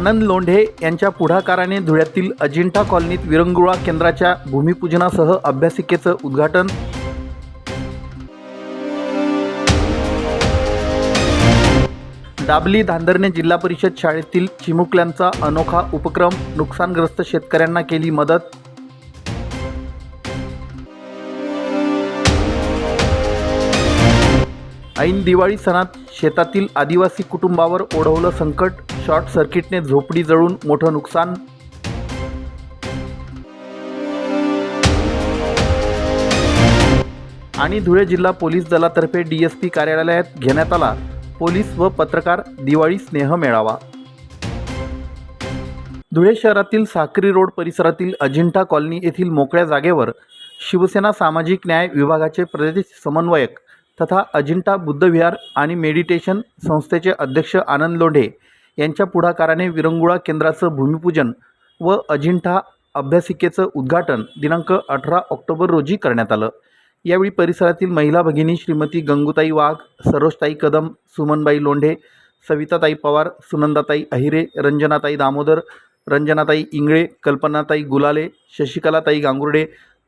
आनंद लोंढे यांच्या पुढाकाराने धुळ्यातील अजिंठा कॉलनीत विरंगुळा केंद्राच्या भूमिपूजनासह अभ्यासिकेचं उद्घाटन. दाबली धांदरने जिल्हा परिषद शाळेतील चिमुकल्यांचा अनोखा उपक्रम नुकसानग्रस्त शेतकऱ्यांना केली मदत. ऐन दिवाळी सणात शेतातील आदिवासी कुटुंबावर ओढवलं संकट शॉर्ट सर्किटने झोपडी जळून मोठं नुकसान. आणि धुळे जिल्हा पोलीस दलातर्फे डी एस पी कार्यालयात घेण्यात आला पोलीस व पत्रकार दिवाळी स्नेह मेळावा. धुळे शहरातील साक्री रोड परिसरातील अजिंठा कॉलनी येथील मोकळ्या जागेवर शिवसेना सामाजिक न्याय विभागाचे प्रदेश समन्वयक तथा अजिंठा बुद्धविहार आणि मेडिटेशन संस्थेचे अध्यक्ष आनंद लोंढे यांच्या पुढाकाराने विरंगुळा केंद्राचं भूमिपूजन व अजिंठा अभ्यासिकेचं उद्घाटन दिनांक अठरा ऑक्टोबर रोजी करण्यात आलं. यावेळी परिसरातील महिला भगिनी श्रीमती गंगूताई वाघ सरोजताई कदम सुमनबाई लोंढे सविताताई पवार सुनंदाताई अहिरे रंजनाताई दामोदर रंजनाताई इंगळे कल्पनाताई गुलाले शशिकलाताई गांगुर्डे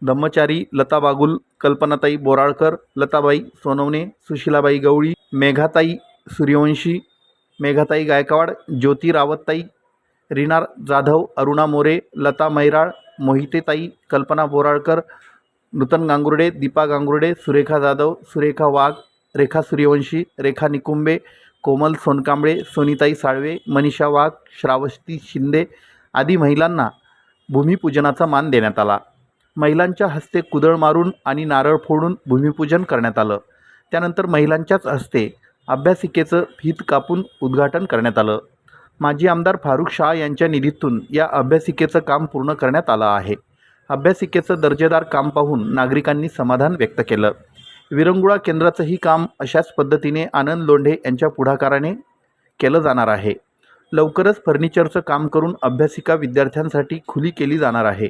धम्मचारी लता बागुल कल्पनाताई बोराळकर लताबाई सोनवणे सुशिलाबाई गवळी मेघाताई सूर्यवंशी मेघाताई गायकवाड ज्योती रावतताई रिनार जाधव अरुणा मोरे लता मैराळ मोहितेताई कल्पना बोराळकर नूतन गांगुर्डे दीपा गांगुर्डे सुरेखा जाधव सुरेखा वाघ रेखा सूर्यवंशी रेखा निकुंबे कोमल सोनकांबळे सोनीताई साळवे मनीषा वाघ श्रावस्ती शिंदे आदी महिलांना भूमिपूजनाचा मान देण्यात आला. महिलांच्या हस्ते कुदळ मारून आणि नारळ फोडून भूमिपूजन करण्यात आलं. त्यानंतर महिलांच्याच हस्ते अभ्यासिकेचं फीत कापून उद्घाटन करण्यात आलं. माजी आमदार फारुख शाह यांच्या निधीतून या अभ्यासिकेचं काम पूर्ण करण्यात आलं आहे. अभ्यासिकेचं दर्जेदार काम पाहून नागरिकांनी समाधान व्यक्त केलं. विरंगुळा केंद्राचंही काम अशाच पद्धतीने आनंद लोंढे यांच्या पुढाकाराने केलं जाणार आहे. लवकरच फर्निचरचं काम करून अभ्यासिका विद्यार्थ्यांसाठी खुली केली जाणार आहे.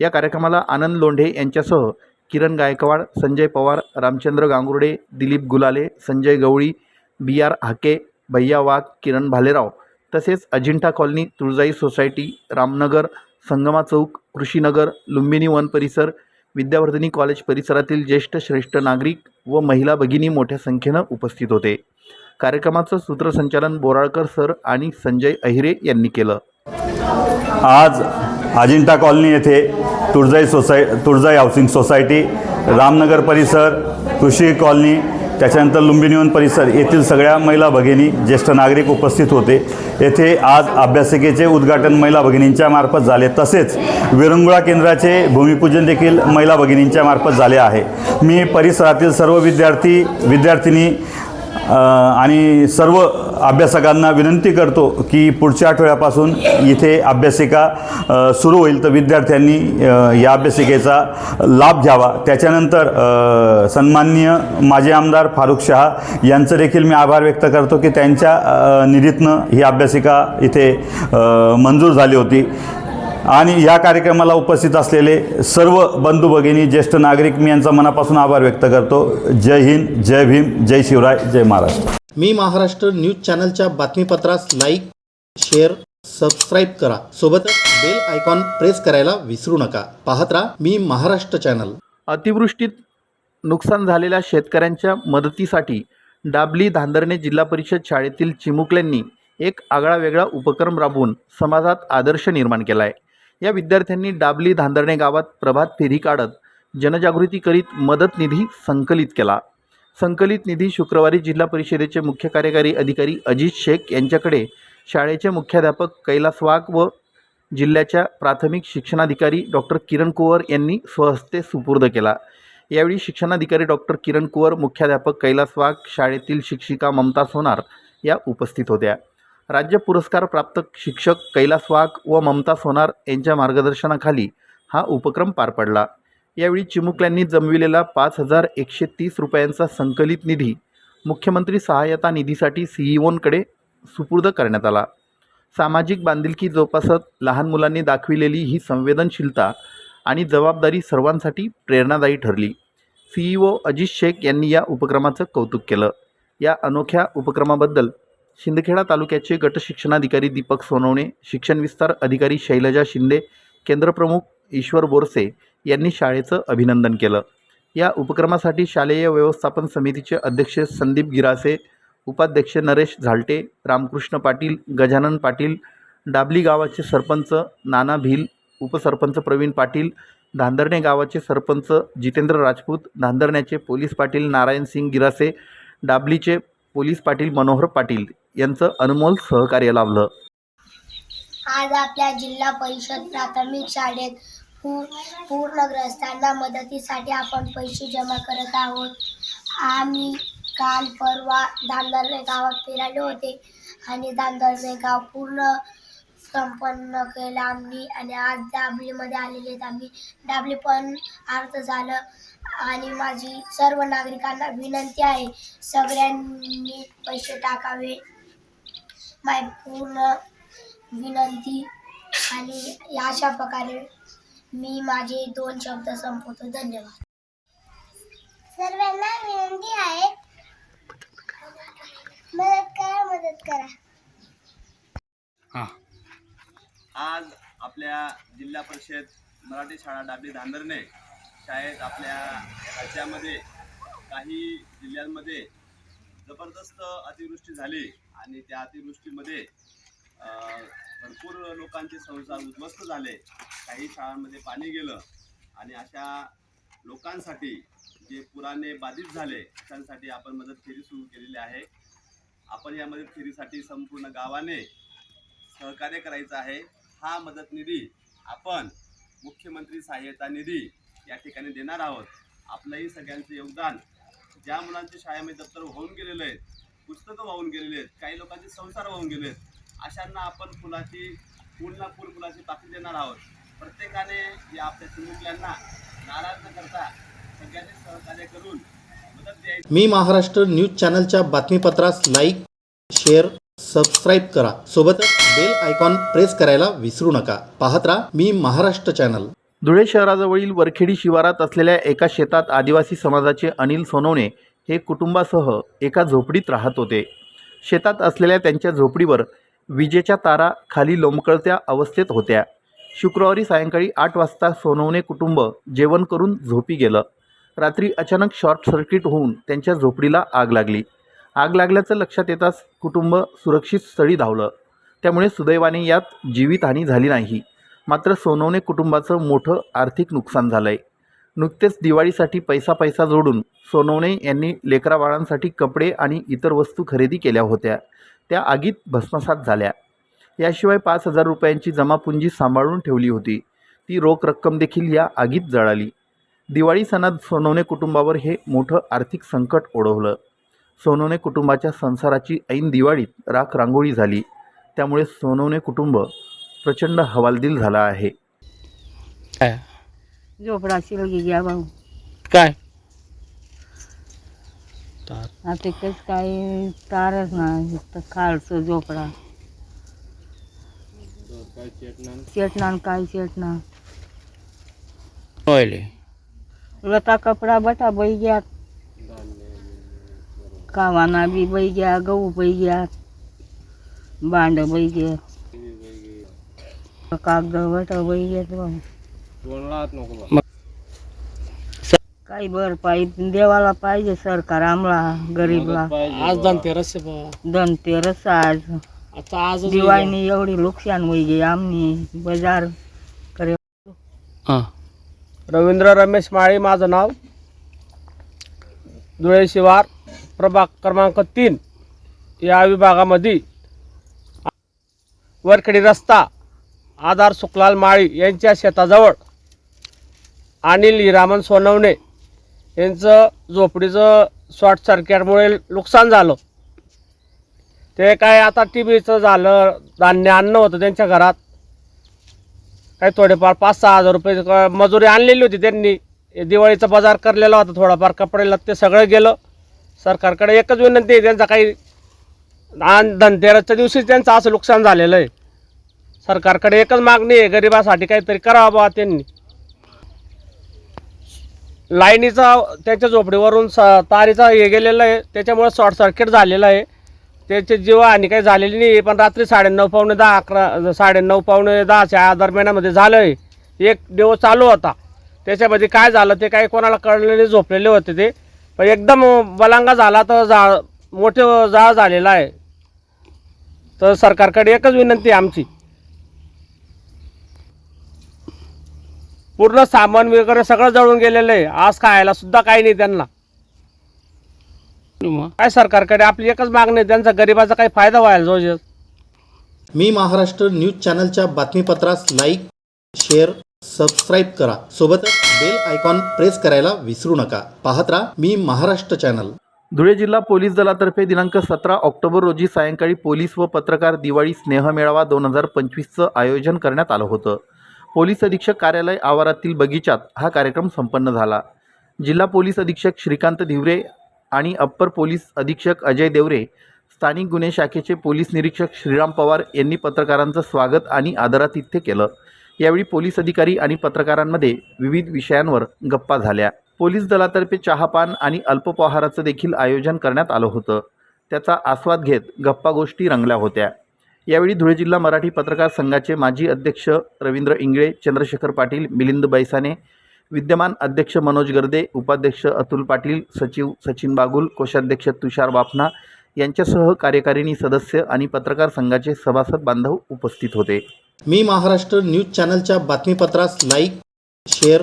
या कार्यक्रमाला आनंद लोंढे यांच्यासह किरण गायकवाड संजय पवार रामचंद्र गांगुर्डे दिलीप गुलाले संजय गवळी बी आर हाके भैया वाघ किरण भालेराव तसेच अजिंठा कॉलनी तुळजाई सोसायटी रामनगर संगमा चौक कृषीनगर लुंबिनी वन परिसर विद्यावर्धिनी कॉलेज परिसरातील ज्येष्ठ श्रेष्ठ नागरिक व महिला भगिनी मोठ्या संख्येनं उपस्थित होते. कार्यक्रमाचं सूत्रसंचालन बोराळकर सर आणि संजय अहिरे यांनी केलं. आज अजिंठा कॉलनी येथे Tuljai society Tuljai housing society Ramnagar परिसर कृषी कॉलनी त्याच्यानंतर लुंबिनीवन परिसर येथील सगळ्या महिला भगिनी ज्येष्ठ नागरिक उपस्थित होते. येथे आज अभ्यासिकेचे उद्घाटन महिला भगिनींच्या मार्फत झाले. तसेच विरंगुळा केंद्राचे भूमिपूजन देखील महिला भगिनींच्या मार्फत झाले आहे. मी परिसरातील सर्व विद्यार्थी विद्यार्थिनी आणि सर्व अभ्यासकांना विनंती करतो की पुढच्या आठवड्यापासून इथे अभ्यासिका सुरू होईल. तर विद्यार्थ्यांनी या अभ्यासिकेचा लाभ घ्यावा. त्याच्यानंतर सन्माननीय माजी आमदार फारुख शहा यांचं देखील मी आभार व्यक्त करतो की त्यांच्या निधीतनं ही अभ्यासिका इथे मंजूर झाली होती. आणि या कार्यक्रमाला उपस्थित असलेले सर्व बंधू भगिनी ज्येष्ठ नागरिक मी यांचा मनापासून आभार व्यक्त करतो. जय हिंद जय भीम जय शिवराय जय महाराष्ट्र. मी महाराष्ट्र न्यूज चॅनलच्या बातमीपत्रास लाईक शेअर सबस्क्राईब करा. सोबतच बेल आयकॉन प्रेस करायला विसरू नका. पाहत राहा मी महाराष्ट्र चॅनल. अतिवृष्टीत नुकसान झालेल्या शेतकऱ्यांच्या मदतीसाठी डाबली धांदरणे जिल्हा परिषद शाळेतील चिमुकल्यांनी एक आगळा वेगळा उपक्रम राबवून समाजात आदर्श निर्माण केला आहे या विद्यार्थ्यांनी डाबली धांदरणे गावात प्रभात फेरी काढत जनजागृती करीत मदत निधी संकलित केला. संकलित निधी शुक्रवारी जिल्हा परिषदेचे मुख्य कार्यकारी अधिकारी अजित शेख यांच्याकडे शाळेचे मुख्याध्यापक कैलास वाघ व जिल्ह्याच्या प्राथमिक शिक्षणाधिकारी डॉक्टर किरण कुवर यांनी स्वहस्ते सुपूर्द केला. यावेळी शिक्षणाधिकारी डॉक्टर किरण कुवर मुख्याध्यापक कैलास वाघ शाळेतील शिक्षिका ममता सोनार या उपस्थित होत्या. राज्य पुरस्कार प्राप्त शिक्षक कैलास वाघ व ममता सोनार यांच्या मार्गदर्शनाखाली हा उपक्रम पार पडला. यावेळी चिमुकल्यांनी जमविलेला पाच हजार एकशे तीस रुपयांचा संकलित निधी मुख्यमंत्री सहाय्यता निधीसाठी सीईओंकडे सुपूर्द करण्यात आला. सामाजिक बांधिलकी जोपासत लहान मुलांनी दाखविलेली ही संवेदनशीलता आणि जबाबदारी सर्वांसाठी प्रेरणादायी ठरली. सीईओ अजित शेख यांनी या उपक्रमाचं कौतुक केलं. या अनोख्या उपक्रमाबद्दल शिंदखेडा तालुक्याचे गट शिक्षणाधिकारी दीपक सोनवणे शिक्षण विस्तार अधिकारी शैलजा शिंदे केंद्रप्रमुख ईश्वर बोरसे यांनी शाळेचं अभिनंदन केलं. या उपक्रमासाठी शालेय व्यवस्थापन समितीचे अध्यक्ष संदीप गिरासे उपाध्यक्ष नरेश झालटे रामकृष्ण पाटील गजानन पाटील डाबली गावाचे सरपंच नाना भिल उपसरपंच प्रवीण पाटील धांदरणे गावाचे सरपंच जितेंद्र राजपूत धांदरण्याचे पोलीस पाटील नारायण सिंग गिरासे डाबलीचे पोलीस पाटील मनोहर पाटील यांचं अनमोल सहकार्य लाभलं. आज आपल्या जिल्हा परिषद प्राथमिक शाळेत पू पूर्णग्रस्तांना मदतीसाठी आपण पैसे जमा करत आहोत. आम्ही काल परवा धांदरणे गावात फिरायले होते आणि धांदरणे गाव पूर्ण संपन्न केला आम्ही आणि आज डाबलीमध्ये आलेले आहेत आम्ही. दाबली पण अर्थ झालं आणि माझी सर्व नागरिकांना विनंती आहे सगळ्यांनी पैसे टाकावे. माय पूर्ण विनंती आणि या अशा प्रकारे मी माझे दोन शब्द संपवतो. धन्यवाद. सर्वांना विनंती आहे मदत करा मदत करा आज आपल्या जिल्हा परिषद मराठी शाळा डाबली धांदरणे शाळेत आपल्या राज्यामध्ये काही जिल्ह्यांमध्ये जबरदस्त अतिवृष्टी झाली आणि त्या अतिवृष्टीमध्ये भरपूर लोकांचे संसार उद्ध्वस्त झाले. काही शाळांमध्ये पाणी गेलं आणि अशा लोकांसाठी जे पुराने बाधित झाले अशांसाठी आपण मदत फेरी सुरू केलेली आहे. आपण या मदत फेरीसाठी संपूर्ण गावाने सहकार्य करायचं आहे. हा मदत निधी आपण मुख्यमंत्री सहाय्यता निधी या ठिकाणी देणार आहोत. आपलंही सगळ्यांचं योगदान ज्या मुलांचे शाळेमध्ये दप्तर वाहून गेलेले आहेत पुस्तकं वाहून गेलेले आहेत काही लोकांचे संसार वाहून गेले आहेत अशांना आपण फुलाची फुलना फुल फुलाची पाकळी देणार आहोत. प्रत्येकाने या आपल्या चिमुकल्यांना नाराज न करता सगळ्यांनी सहकार्य करून मदत द्यायची. मी महाराष्ट्र न्यूज चॅनलच्या बातमीपत्रास लाईक शेअर सबस्क्राईब करा. सोबतच बेल आयकॉन प्रेस करायला विसरू नका. पाहत राहा मी महाराष्ट्र चॅनल. धुळे शहराजवळील वरखेडी शिवारात असलेल्या एका शेतात आदिवासी समाजाचे अनिल सोनवणे हे कुटुंबासह एका झोपडीत राहत होते. शेतात असलेल्या त्यांच्या झोपडीवर विजेच्या तारा खाली लोंबकळत्या अवस्थेत होत्या. शुक्रवारी सायंकाळी आठ वाजता सोनवणे कुटुंब जेवण करून झोपी गेलं. रात्री अचानक शॉर्ट सर्किट होऊन त्यांच्या झोपडीला आग लागली. आग लागल्याचं लक्षात येताच कुटुंब सुरक्षित स्थळी धावलं. त्यामुळे सुदैवाने यात जीवितहानी झाली नाही. मात्र सोनवणे कुटुंबाचं मोठं आर्थिक नुकसान झालं आहे नुकतेच दिवाळीसाठी पैसा पैसा जोडून सोनवणे यांनी लेकराबाळांसाठी कपडे आणि इतर वस्तू खरेदी केल्या होत्या. त्या आगीत भस्मसात झाल्या. याशिवाय पाच हजार रुपयांची जमापुंजी सांभाळून ठेवली होती. ती रोख रक्कम देखील या आगीत जळाली. दिवाळी सणात सोनवणे कुटुंबावर हे मोठं आर्थिक संकट ओढवलं. सोनवणे कुटुंबाच्या संसाराची ऐन दिवाळीत राख रांगोळी झाली. त्यामुळे सोनवणे कुटुंब प्रचंड हवालदिल झाला आहे. काय? झोपडा शिलगी घ्या भाऊ काय? आता तेच काही तारच नाही फक्त खालचं झोपडा. चेटना काय चेटना व्हायले लता कपडा बटा बाई घ्या. कावाना बी बाई घ्या गहू बाई घ्या. भांड बाई घ्या कागद बटा बाई घेत काही भरपाई देवाला पाहिजे सरकार आम्हाला गरीबला. आज धनतेरस आहे बा. धनतेरस आज. आता आज दिवाळीने एवढी नुकसान होई आम्ही बाजार करे रवींद्र रमेश माळी माझं नाव. धुळे शिवार प्रभाग क्रमांक तीन. या विभागामध्ये वरखेडी रस्ता आधार सुखलाल माळी यांच्या शेताजवळ अनिल हिरामन सोनवणे यांचं झोपडीचं शॉर्ट सर्किटमुळे नुकसान झालं. ते काय आता टी व्हीचं झालं धान्य अन्न होतं त्यांच्या घरात. काही थोडेफार पाच सहा हजार रुपये मजुरी आणलेली होती त्यांनी. दिवाळीचा बाजार करलेला होता थोडाफार कपडे लत्ते सगळं गेलं. सरकारकडे एकच विनंती आहे त्यांचा काही आणि धनतेरसच्या दिवशी त्यांचं असं नुकसान झालेलं आहे. सरकारकडे एकच मागणी आहे गरिबासाठी काहीतरी करावं बा त्यांनी. लाईनीचा त्याच्या झोपडीवरून स तारीचा हे गेलेलं आहे त्याच्यामुळे शॉर्ट सर्किट झालेलं आहे. त्याचे जीव आणि काही झालेली नाही पण रात्री साडेनऊ पावणे दहा अकरा साडेनऊ पावणे दहाच्या दरम्यानामध्ये झालं आहे एक दिवस चालू होता. त्याच्यामध्ये काय झालं ते काही कोणाला कळलेले झोपलेले होते ते. पण एकदम बलांगा झाला तर जा मोठे जाळ झालेला आहे. तर सरकारकडे एकच विनंती आहे आमची. पूर्ण सामान वगैरे सगळं जळून गेलेलं आहे. आज खायला सुद्धा काही नाही त्यांना. काय सरकारकडे आपली एकच मागणी आहे. त्यांचा गरिबाचा काही फायदा व्हायला जोजे मी महाराष्ट्र न्यूज चॅनलच्या बातमीपत्रास लाईक शेअर सबस्क्राईब करा. सोबतच बेल आयकॉन प्रेस करायला विसरू नका. पाहत राहा मी महाराष्ट्र चॅनल. धुळे जिल्हा पोलीस दलातर्फे दिनांक सतरा ऑक्टोबर रोजी सायंकाळी पोलीस व पत्रकार दिवाळी स्नेहमेळावा दोन हजार पंचवीसचं आयोजन करण्यात आलं होतं. पोलीस अधीक्षक कार्यालय आवारातील बगीचात हा कार्यक्रम संपन्न झाला. जिल्हा पोलीस अधीक्षक श्रीकांत धिवरे आणि अप्पर पोलीस अधीक्षक अजय देवरे स्थानिक गुन्हे शाखेचे पोलीस निरीक्षक श्रीराम पवार यांनी पत्रकारांचं स्वागत आणि आदरातिथ्य केलं. यावेळी पोलीस अधिकारी आणि पत्रकारांमध्ये विविध विषयांवर गप्पा झाल्या. पोलीस दलातर्फे चहापान आणि अल्पोपहाराचं देखील आयोजन करण्यात आलं होतं. त्याचा आस्वाद घेत गप्पा गोष्टी रंगल्या होत्या. यावेळी धुळे जिल्हा मराठी पत्रकार संघाचे माजी अध्यक्ष रवींद्र इंगळे चंद्रशेखर पाटील मिलिंद बैसाने विद्यमान अध्यक्ष मनोज गर्दे उपाध्यक्ष अतुल पाटील सचिव सचिन बागुल कोषाध्यक्ष तुषार बाफना यांच्यासह कार्यकारिणी सदस्य आणि पत्रकार संघाचे सभासद बांधव उपस्थित होते. मी महाराष्ट्र न्यूज चॅनलच्या बातमीपत्रास लाईक शेअर